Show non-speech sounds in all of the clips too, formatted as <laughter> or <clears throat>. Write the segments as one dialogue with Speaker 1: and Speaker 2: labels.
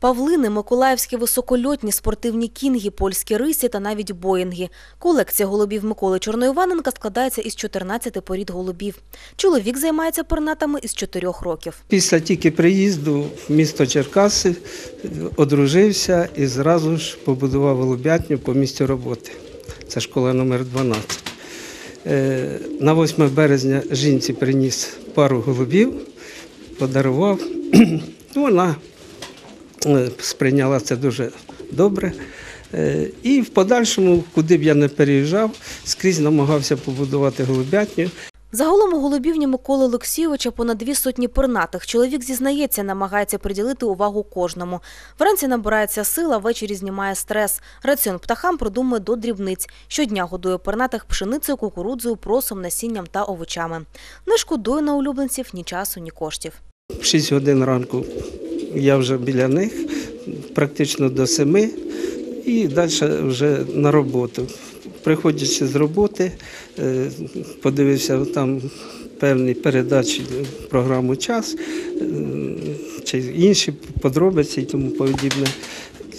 Speaker 1: Павлини, миколаївські високольотні, спортивні кінги, польські рисі та навіть боїнги. Колекція голубів Миколи Чорноїваненка складається із 14 порід голубів. Чоловік займається пернатами із 4 років.
Speaker 2: Після тільки приїзду в місто Черкаси одружився і зразу ж побудував голубятню по місцю роботи. Це школа номер 12. Е, На 8 березня жінці приніс пару голубів, подарував. <clears throat> Ну, Вона сприйняла це дуже добре. Е, І в подальшому, куди б я не переїжджав, скрізь намагався побудувати голубятню.
Speaker 1: Загалом у голубівні Миколи Олексійовича понад дві сотні пернатих. Чоловік зізнається, намагається приділити увагу кожному. Вранці набирається сила, ввечері знімає стрес. Раціон птахам продумує до дрібниць. Щодня годує пернатих пшеницею, кукурудзою, просом, насінням та овочами. Не шкодує на улюбленців ні часу, ні коштів.
Speaker 2: 6 годин ранку я вже біля них, практично до 7, і далі вже на роботу. Приходячи з роботи, е, подивився там певні передачі, програму час е, чи інші подробиці і тому подібне.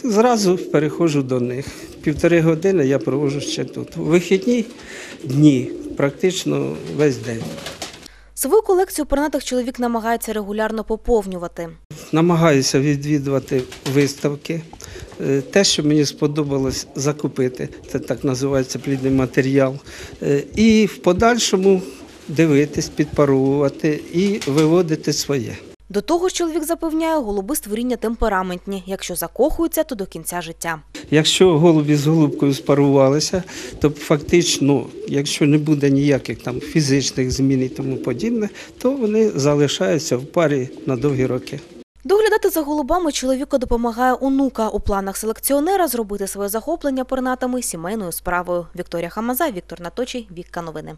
Speaker 2: Зразу переходжу до них. Півтори години я проводжу ще тут. Вихідні дні, практично весь день.
Speaker 1: Свою колекцію пернатих чоловік намагається регулярно поповнювати.
Speaker 2: Намагаюся відвідувати виставки. Е, Те, що мені сподобалось закупити, це так називається плідний матеріал. Е, І в подальшому дивитись, підпаровувати і виводити своє.
Speaker 1: До того ж, чоловік запевняє, голуби створіння темпераментні. Якщо закохуються, то до кінця життя.
Speaker 2: Якщо голубі з голубкою спарувалися, то фактично, якщо не буде ніяких там фізичних змін і тому подібне, то вони залишаються в парі на довгі роки.
Speaker 1: Доглядати за голубами чоловіку допомагає онука. У планах селекціонера зробити своє захоплення пернатами сімейною справою. Вікторія Хамаза, Віктор Наточий, Вікка Новини.